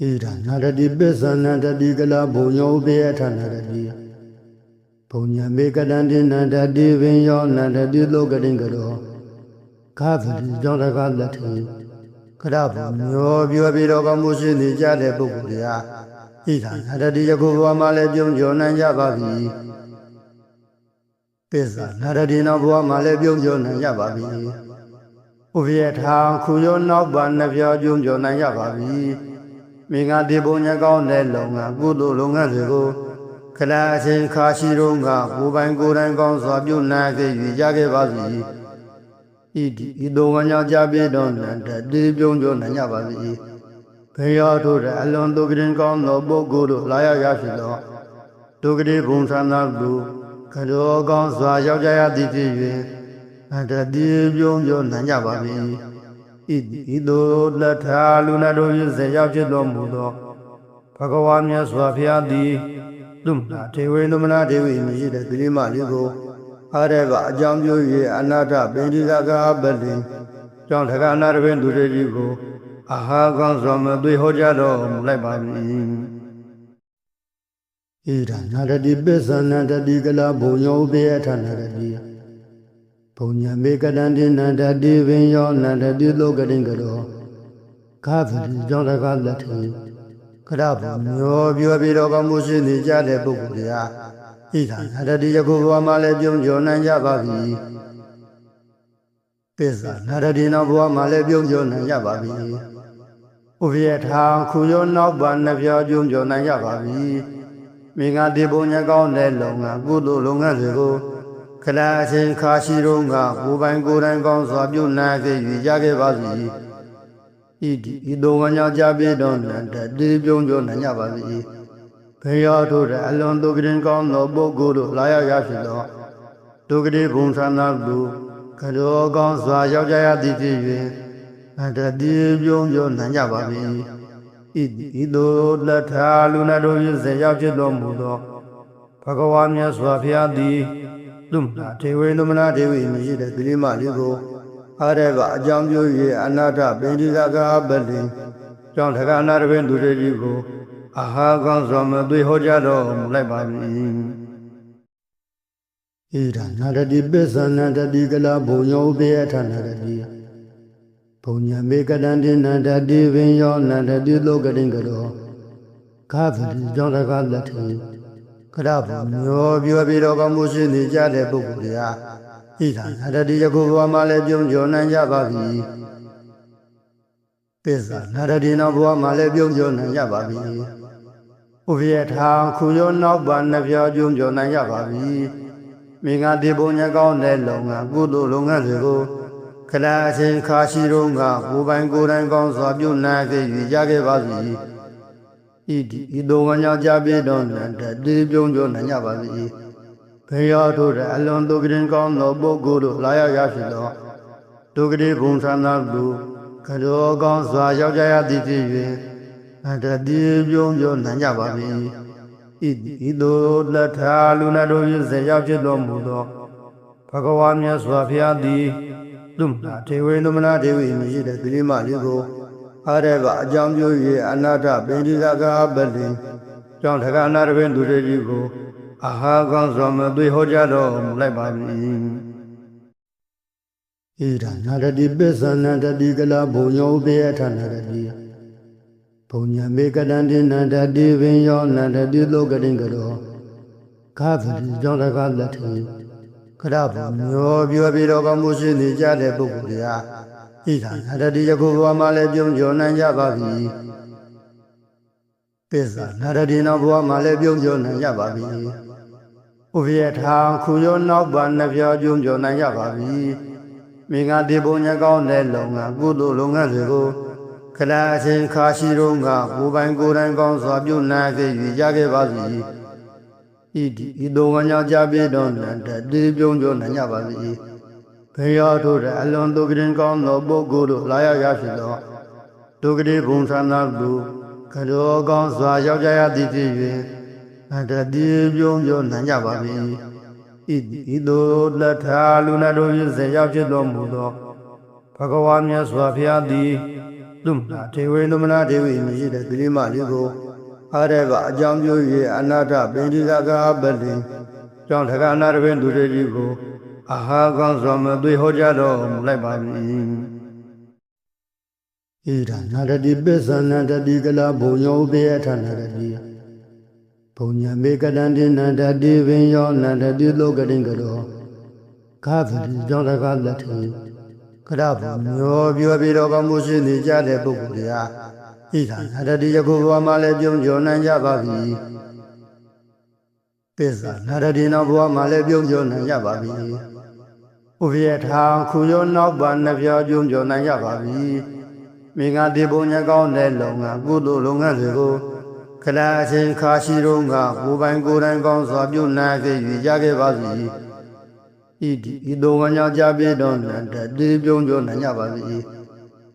ဣဒာနာရတိပစ္ဆနန္တတိကလာဘုံယောဥပေယထာနာရတိဘုံညာမေကတံတိနန္တတိပင်ယောနန္တတိလောကတိကရောခါပတိကြောင့်တကားလက်ထေကရဘုံယောပြောပြီးတော့ကောင်းမှုရှိနေကြတဲ့ပုဂ္ဂိုလ်တွေဟာဣဒာနာရတိယခုဘဝမှာလည်းပြုံးကျော်နိုင်ကြပါပြီပစ္ဆနာရတိနောက်ဘဝမှာလည်းပြုံးကျော်နိုင်ကြပါပြီဥပယထာခုယောနောက်ပါနှစ်ပြောပြုံးကျော်နိုင်ကြပါပြီ မိငါဒီပုံညကောင်းတဲ့လုံငါကုသိုလ်လုပ်ငန်းတွေကိုခလာအချင်းခါရှိတော့ကကိုယ်ပိုင်ကိုယ်တိုင်ကောင်းစွာပြုနိုင်ခဲ့၍ရခဲ့ပါစီဤဒီဤတော်ဝညာကြပြတော့နန္တတိပြုံးကြနိုင်ကြပါစီဘေရောတို့တဲ့အလွန်သူကရင်ကောင်းသောပုဂ္ဂိုလ်တို့လာရရဖြစ်သောဒုက္ခတိဘုံသနာလူကတော်ကောင်းစွာရောက်ကြရသည်ဖြစ်၍အတ္တတိပြုံးကြနိုင်ကြပါပြီ ဣတိသို့လက်ထာလူနာတို့၏ဇေရောက်ဖြစ်တော်မူသောဘဂဝါမြတ်စွာဘုရားသည်သူမနာဒေဝေနမနာဒေဝီမရှိတဲ့သတိမလေးကိုအားရကအကြောင်းပြု၍အနာတပိဋိကကာပလင်ကြောင့်ထကနာတပင်သူတွေကြီးကိုအာဟာကောင်းစွာမသွေဟောကြားတော်မူလိုက်ပါမည်ဣဒာနာရတိပစ္ဆနန္တတိကလာဘုံယောဥပေယထာနာရတိဘုံ ညာမေကတံတိနန္တတိပင်ယောနန္တတိလောကတိကရောခါပတိကြောင့်တကားလက်ထေကရဘုံယောပြောပြီးတော့ကောင်းမှုရှိနေကြတဲ့ပုဂ္ဂိုလ်တွေဟာဣဒာနာရတိယခုဘဝမှာလည်းပြုံးကျော်နိုင်ကြပါပြီပစ္ဆနာရတိနောက်ဘဝမှာလည်းပြုံးကျော်နိုင်ကြပါပြီဥပယထာခုယောနောက်ပါနှစ်ပြောပြုံးကျော်နိုင်ကြပါပြီမိငါဒီပုံညကောင်းတဲ့လုံငါကုသိုလ်လုပ်ငန်းတွေကို ခလာအချင်းခါရှိတော့ကကိုယ်ပိုင်ကိုယ်တိုင်ကောင်းစွာပြုနိုင်ခဲ့၍ရခဲ့ပါစီဤဒီဤတော်ဝညာကြပြတော့နန္တတိပြုံးကျော်နိုင်ကြပါစီဘေရောတို့တဲ့အလွန်သူကရင်ကောင်းသောပုဂ္ဂိုလ်တို့လာရရဖြစ်သောဒုက္ခတိဘုံသနာလူကတော်ကောင်းစွာရောက်ကြရသည်ဖြစ်၍အတ္တတိပြုံးကျော်နိုင်ကြပါပြီဤဤသို့လက်ထာလူနာတို့၏ဇေရောက်ဖြစ်တော်မူသောဘဂဝါမြတ်စွာဘုရားသည် လူမနာဒေဝေနမနာဒေဝီမရှိတဲ့သတိမလေးကိုအားရကအကြောင်းပြု၍အနာတပိဋိကကာပလင်ကြောင့်ထကနာတပင်သူတွေကြီးကိုအာဟာကောင်းစွာမသွေဟောကြားတော်မူလိုက်ပါမည်ဣဒာနာရတိပစ္ဆနန္တတိကလာဘုံယောဥပေယထာနာရတိဘုံညာမေကတံတိနန္တတိပင်ယောနန္တတိလောကတိကရောခါပတိကြောင့်တကားလက်ထေ ကရဘုံမျိုးပြောပြီးတော့ကောင်းမှုရှိနေကြတဲ့ပုဂ္ဂိုလ်တွေဟာဣဒာနာရတိယခုဘဝမှာလည်းပြုံးကျော်နိုင်ကြပါပြီပစ္ဆာနာရတိနောက်ဘဝမှာလည်းပြုံးကျော်နိုင်ကြပါပြီဥပယထာခုယောနောက်ပါနှစ်ပြောပြုံးကျော်နိုင်ကြပါပြီမိငါဒီပုံညကောင်းတဲ့လုံငါကုသိုလ်လုပ်ငန်းတွေကိုခလာအချင်းခါရှိတော့ကကိုယ်ပိုင်ကိုယ်တိုင်ကောင်းစွာပြုနိုင်ခဲ့၍ရခဲ့ပါစီ ဤဒီဤတော်ဝညာကြပြတော့နန္တတိပြုံးကျော်နိုင်ကြပါစီဘေရောတို့တဲ့အလွန်သူကရင်ကောင်းသောပုဂ္ဂိုလ်တို့လာရရဖြစ်သောဒုက္ခတိဘုံသနာလူကတော်ကောင်းစွာရောက်ကြရသည်ဖြစ်၍အတ္တတိပြုံးကျော်နိုင်ကြပါပြီဤဤသို့လက်ထာလူနာတို့၏ဇေရောက်ဖြစ်တော်မူသောဘဂဝါမြတ်စွာဘုရားသည်လူမနာဒေဝေနမနာဒေဝီမရှိတဲ့သတိမလေးကို အားရကအကြောင်းပြု၍အနာတပိဋိကကာပလင်ကြောင့်ထကနာတပင်သူတွေကြီးကိုအာဟာကောင်းစွာမသွေဟောကြားတော်မူလိုက်ပါမည်ဣဒာနာရတိပစ္ဆနန္တတိကလာဘုံယောဥပေယထာနာရတိဘုံညာမေကတံတိနန္တတိပင်ယောနန္တတိလောကတိကရောခါပတိကြောင့်တကားလက်ထေကရဘုံမျိုးပြောပြီးတော့ကောင်းမှုရှိနေကြတဲ့ပုဂ္ဂိုလ်တွေ ဟာဣဒာနာရတိယခုဘဝမှာလည်းပြုံးကျော်နိုင်ကြပါပြီပစ္ဆာနာရတိနောက်ဘဝမှာလည်းပြုံးကျော်နိုင်ကြပါပြီဥပယထာခုယောနောက်ပါနှစ်ပြောပြုံးကျော်နိုင်ကြပါပြီမိငါဒီပုံညကောင်းတဲ့လုံငါကုသိုလ်လုပ်ငန်းတွေကိုခလာအချင်းခါရှိတော့ကကိုယ်ပိုင်ကိုယ်တိုင်ကောင်းစွာပြုနိုင်ခဲ့၍ရခဲ့ပါစီဤဒီဤတော်ဝညာကြပြတော့နန္တတိပြုံးကျော်နိုင်ကြပါစီ ဘေရောတို့တဲ့အလွန်သူကရင်ကောင်းသောပုဂ္ဂိုလ်တို့လာရရဖြစ်သောဒုက္ခတိဘုံသနာလူကတော်ကောင်းစွာရောက်ကြရသည်ဖြစ်၍အတ္တတိပြုံးကျော်နိုင်ကြပါပြီဤဤသို့လက်ထာလူနာတို့၏ဇေရောက်ဖြစ်တော်မူသောဘဂဝါမြတ်စွာဘုရားသည်လူမနာဒေဝေနမနာဒေဝီမရှိတဲ့ကလေးမလေးကိုအားတဲ့ကအကြောင်းပြု၍အနာထပင်ဒီကကာပလင်ကြောင့်တက္ကနာတပင်သူတွေကြီးကို အာဟာကောင်းစွာမသွေဟောကြားတော်မူလိုက်ပါမည်ဣဒာနာတတိပစ္ဆနတတိကလာဘုံယောဥပေယထာနာတတိဘုံညာမေကတံတိနန္တတိပင်ယောနန္တတိလောကတိကရောခါပတိကြောင့်တက္ကလက်ထေကရဘုံမျိုးပြောပြီးတော့ကောင်းမှုရှိနေကြတဲ့ပုဂ္ဂိုလ်တွေဟာဣဒာနာတတိယခုဘဝမှာလည်းပြုံးကျော်နိုင်ကြပါပြီပစ္ဆနာတတိနောက်ဘဝမှာလည်းပြုံးကျော်နိုင်ကြပါပြီ ဥပယထာခုရောနောက်ပါနှစ်ပြောပြုံးကျော်နိုင်ကြပါပြီမိငါဒီဘုံညကောင်းတဲ့လုံငါကုသိုလ်လုံငန်းတွေကိုခလာအချင်းခါရှိတော့ကကိုယ်ပိုင်ကိုယ်တိုင်ကောင်းစွာပြုနိုင်ခဲ့၍ရခဲ့ပါစီဣတိဤတော်ကညာကြပြတော်နန္တတိပြုံးကျော်နိုင်ကြပါပြီ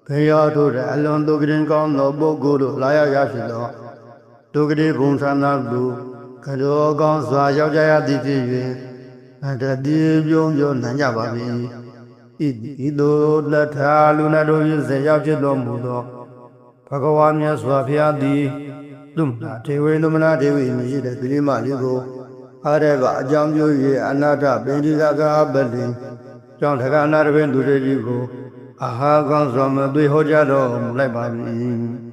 ဘယ်ရောတို့တဲ့အလွန်သူကရင်ကောင်းသောပုဂ္ဂိုလ်တို့လာရောက်ရရှိသောဒုက္ခတိဘုံသနာလူကရောကောင်းစွာရောက်ကြရသည်ဖြစ်၍အ တ္တတိပြုံးကျော်နိုင်ကြပါပြီဣတိဤသို့လက်ထာလူနာတို့၏စေရောက်ဖြစ်တော်မူသောဘဂဝါမြတ်စွာဘုရားသည်လူမနာဒေဝေလူမနာဒေဝီမရှိတဲ့ကလေးမလေးကိုအားတဲ့ကအကြောင်းပြု၍အနာထပင်ဒီကကာပလင်ကြောင့်တက္ကနာတပင်သူတွေကြီးကိုအာဟာကောင်းစွာမသွေဟောကြားတော်မူလိုက်ပါမည်